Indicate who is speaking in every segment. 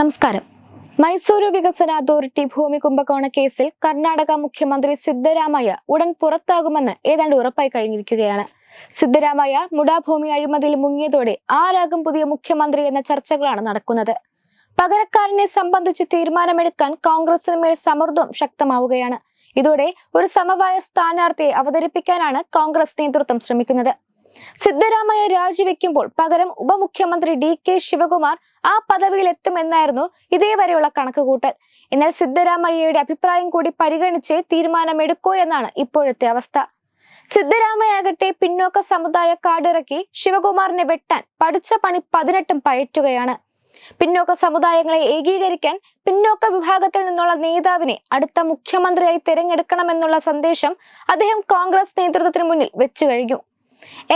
Speaker 1: നമസ്കാരം മൈസൂരു വികസന അതോറിറ്റി ഭൂമി കുംഭകോണ കേസിൽ കർണാടക മുഖ്യമന്ത്രി സിദ്ധരാമയ്യ ഉടൻ പുറത്താകുമെന്ന് ഏതാണ്ട് ഉറപ്പായി കഴിഞ്ഞിരിക്കുകയാണ് സിദ്ധരാമയ്യ മുടാഭൂമി അഴിമതിയിൽ മുങ്ങിയതോടെ ആരാകും പുതിയ മുഖ്യമന്ത്രി എന്ന ചർച്ചകളാണ് നടക്കുന്നത് പകരക്കാരനെ സംബന്ധിച്ച് തീരുമാനമെടുക്കാൻ കോൺഗ്രസിന് മേൽ സമ്മർദ്ദം ശക്തമാവുകയാണ് ഇതോടെ ഒരു സമവായ സ്ഥാനാർത്ഥിയെ അവതരിപ്പിക്കാനാണ് കോൺഗ്രസ് നേതൃത്വം ശ്രമിക്കുന്നത് സിദ്ധരാമയ്യ രാജിവെക്കുമ്പോൾ പകരം ഉപമുഖ്യമന്ത്രി ഡി കെ ശിവകുമാർ ആ പദവിയിൽ എത്തുമെന്നായിരുന്നു ഇതേവരെയുള്ള കണക്കുകൂട്ടൽ എന്നാൽ സിദ്ധരാമയ്യയുടെ അഭിപ്രായം കൂടി പരിഗണിച്ച് തീരുമാനമെടുക്കൂ എന്നാണ് ഇപ്പോഴത്തെ അവസ്ഥ സിദ്ധരാമയാകട്ടെ പിന്നോക്ക സമുദായ കാടിറക്കി ശിവകുമാറിനെ വെട്ടാൻ പഠിച്ച പണി പതിനെട്ടും പയറ്റുകയാണ് പിന്നോക്ക സമുദായങ്ങളെ ഏകീകരിക്കാൻ പിന്നോക്ക വിഭാഗത്തിൽ നിന്നുള്ള നേതാവിനെ അടുത്ത മുഖ്യമന്ത്രിയായി തിരഞ്ഞെടുക്കണമെന്നുള്ള സന്ദേശം അദ്ദേഹം കോൺഗ്രസ് നേതൃത്വത്തിന് മുന്നിൽ വെച്ചു കഴിഞ്ഞു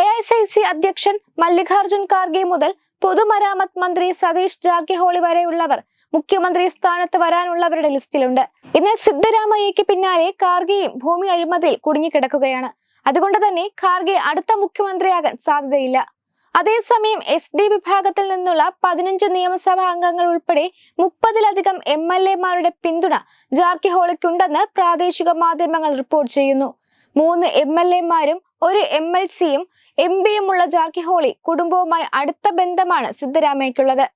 Speaker 1: എ ഐ സി സി അധ്യക്ഷൻ മല്ലികാർജുൻ ഖാർഗെ മുതൽ പൊതുമരാമത്ത് മന്ത്രി സതീഷ് ജാർകിഹോളി വരെയുള്ളവർ മുഖ്യമന്ത്രി സ്ഥാനത്ത് വരാനുള്ളവരുടെ ലിസ്റ്റിലുണ്ട് ഇന്ന് സിദ്ധരാമയ്യക്ക് പിന്നാലെ ഖാർഗെയും ഭൂമി അഴിമതിയിൽ കുടുങ്ങിക്കിടക്കുകയാണ് അതുകൊണ്ട് തന്നെ ഖാർഗെ അടുത്ത മുഖ്യമന്ത്രിയാകാൻ സാധ്യതയില്ല അതേസമയം എസ് ഡി വിഭാഗത്തിൽ നിന്നുള്ള പതിനഞ്ച് നിയമസഭാ അംഗങ്ങൾ ഉൾപ്പെടെ മുപ്പതിലധികം എം എൽ എമാരുടെ പിന്തുണ ജാർക്കിഹോളിക്കുണ്ടെന്ന് പ്രാദേശിക മാധ്യമങ്ങൾ റിപ്പോർട്ട് ചെയ്യുന്നു മൂന്ന് എം എൽ എമാരും ഒരു എം എൽ സിയും എം ഉള്ള ജാക്കി ഹോളി കുടുംബവുമായി അടുത്ത ബന്ധമാണ് സിദ്ധരാമയ്ക്കുള്ളത്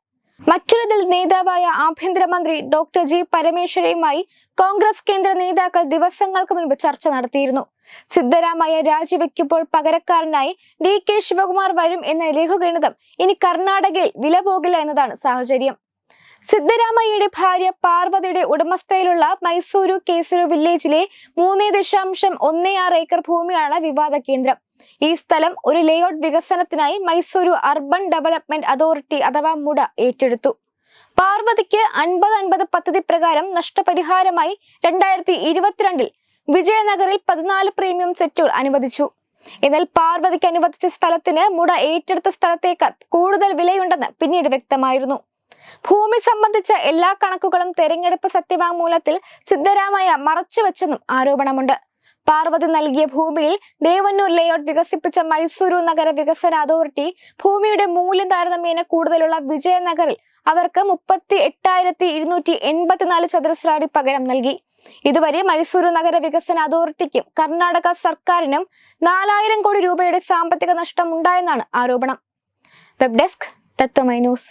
Speaker 1: മറ്റൊരിതിൽ നേതാവായ ആഭ്യന്തരമന്ത്രി ഡോക്ടർ ജി പരമേശ്വരയുമായി കോൺഗ്രസ് കേന്ദ്ര നേതാക്കൾ ദിവസങ്ങൾക്ക് മുൻപ് ചർച്ച നടത്തിയിരുന്നു സിദ്ധരാമയ്യ രാജിവെക്കുമ്പോൾ പകരക്കാരനായി ഡി കെ ശിവകുമാർ വരും എന്ന ലഘുഗണിതം ഇനി കർണാടകയിൽ വില പോകില്ല എന്നതാണ് സാഹചര്യം സിദ്ധരാമയ്യയുടെ ഭാര്യ പാർവതിയുടെ ഉടമസ്ഥയിലുള്ള മൈസൂരു കേസുരു വില്ലേജിലെ മൂന്ന് ദശാംശം ഒന്ന് ആറ് ഏക്കർ ഭൂമിയാണ് വിവാദ കേന്ദ്രം ഈ സ്ഥലം ഒരു ലേഔട്ട് വികസനത്തിനായി മൈസൂരു അർബൻ ഡെവലപ്മെന്റ് അതോറിറ്റി അഥവാ മുട ഏറ്റെടുത്തു പാർവതിക്ക് അൻപത് അൻപത് പദ്ധതി പ്രകാരം നഷ്ടപരിഹാരമായി രണ്ടായിരത്തി ഇരുപത്തിരണ്ടിൽ വിജയനഗറിൽ പതിനാല് പ്രീമിയം സെറ്റുകൾ അനുവദിച്ചു എന്നാൽ പാർവതിക്ക് അനുവദിച്ച സ്ഥലത്തിന് മുട ഏറ്റെടുത്ത സ്ഥലത്തേക്കാൾ കൂടുതൽ വിലയുണ്ടെന്ന് പിന്നീട് വ്യക്തമായിരുന്നു ഭൂമി സംബന്ധിച്ച എല്ലാ കണക്കുകളും തെരഞ്ഞെടുപ്പ് സത്യവാങ്മൂലത്തിൽ സിദ്ധരാമയ്യ മറച്ചുവെച്ചെന്നും ആരോപണമുണ്ട് പാർവതി നൽകിയ ഭൂമിയിൽ ദേവന്നൂർ ലേഔട്ട് വികസിപ്പിച്ച മൈസൂരു നഗര വികസന അതോറിറ്റി ഭൂമിയുടെ മൂല്യം താരതമ്യേന കൂടുതലുള്ള വിജയനഗറിൽ അവർക്ക് മുപ്പത്തി എട്ടായിരത്തി ഇരുന്നൂറ്റി എൺപത്തിനാല് ചതുരശ്രാടി പകരം നൽകി ഇതുവരെ മൈസൂരു നഗര വികസന അതോറിറ്റിക്കും കർണാടക സർക്കാരിനും നാലായിരം കോടി രൂപയുടെ സാമ്പത്തിക നഷ്ടം ഉണ്ടായെന്നാണ് ആരോപണം വെബ് ഡെസ്ക് തത്വമൈ ന്യൂസ്